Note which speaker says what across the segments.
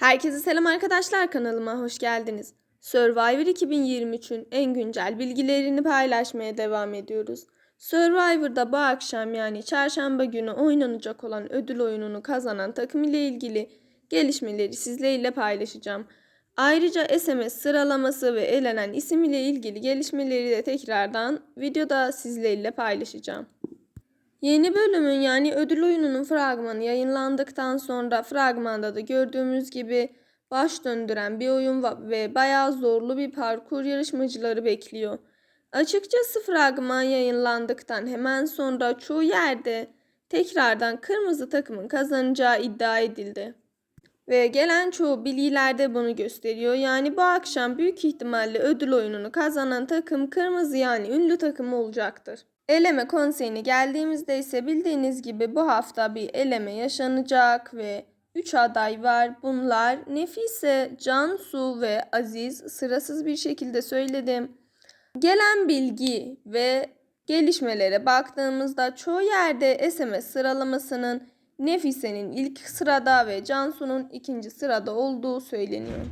Speaker 1: Herkese selam arkadaşlar kanalıma hoş geldiniz. Survivor 2023'ün en güncel bilgilerini paylaşmaya devam ediyoruz. Survivor'da bu akşam yani çarşamba günü oynanacak olan ödül oyununu kazanan takım ile ilgili gelişmeleri sizlerle paylaşacağım. Ayrıca SMS sıralaması ve elenen isim ile ilgili gelişmeleri de tekrardan videoda sizlerle paylaşacağım. Yeni bölümün yani ödül oyununun fragmanı yayınlandıktan sonra fragmanda da gördüğümüz gibi baş döndüren bir oyun ve bayağı zorlu bir parkur yarışmacıları bekliyor. Açıkçası fragman yayınlandıktan hemen sonra çoğu yerde tekrardan kırmızı takımın kazanacağı iddia edildi. Ve gelen çoğu bilgiler de bunu gösteriyor. Yani bu akşam büyük ihtimalle ödül oyununu kazanan takım kırmızı yani ünlü takım olacaktır. Eleme konseyine geldiğimizde ise bildiğiniz gibi bu hafta bir eleme yaşanacak ve 3 aday var. Bunlar Nefise, Cansu ve Aziz sırasız bir şekilde söyledim. Gelen bilgi ve gelişmelere baktığımızda çoğu yerde SMS sıralamasının Nefise'nin ilk sırada ve Cansu'nun ikinci sırada olduğu söyleniyor.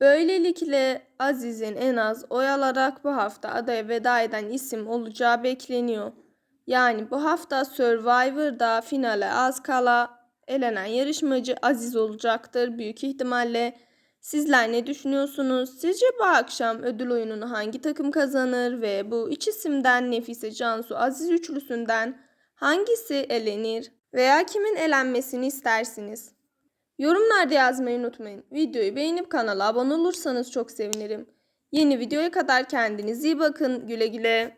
Speaker 1: Böylelikle Aziz'in en az oy alarak bu hafta adaya veda eden isim olacağı bekleniyor. Yani bu hafta Survivor'da finale az kala elenen yarışmacı Aziz olacaktır büyük ihtimalle. Sizler ne düşünüyorsunuz? Sizce bu akşam ödül oyununu hangi takım kazanır ve bu üç isimden Nefise, Cansu, Aziz üçlüsünden hangisi elenir? Veya kimin elenmesini istersiniz? Yorumlarda yazmayı unutmayın. Videoyu beğenip kanala abone olursanız çok sevinirim. Yeni videoya kadar kendinize iyi bakın. Güle güle.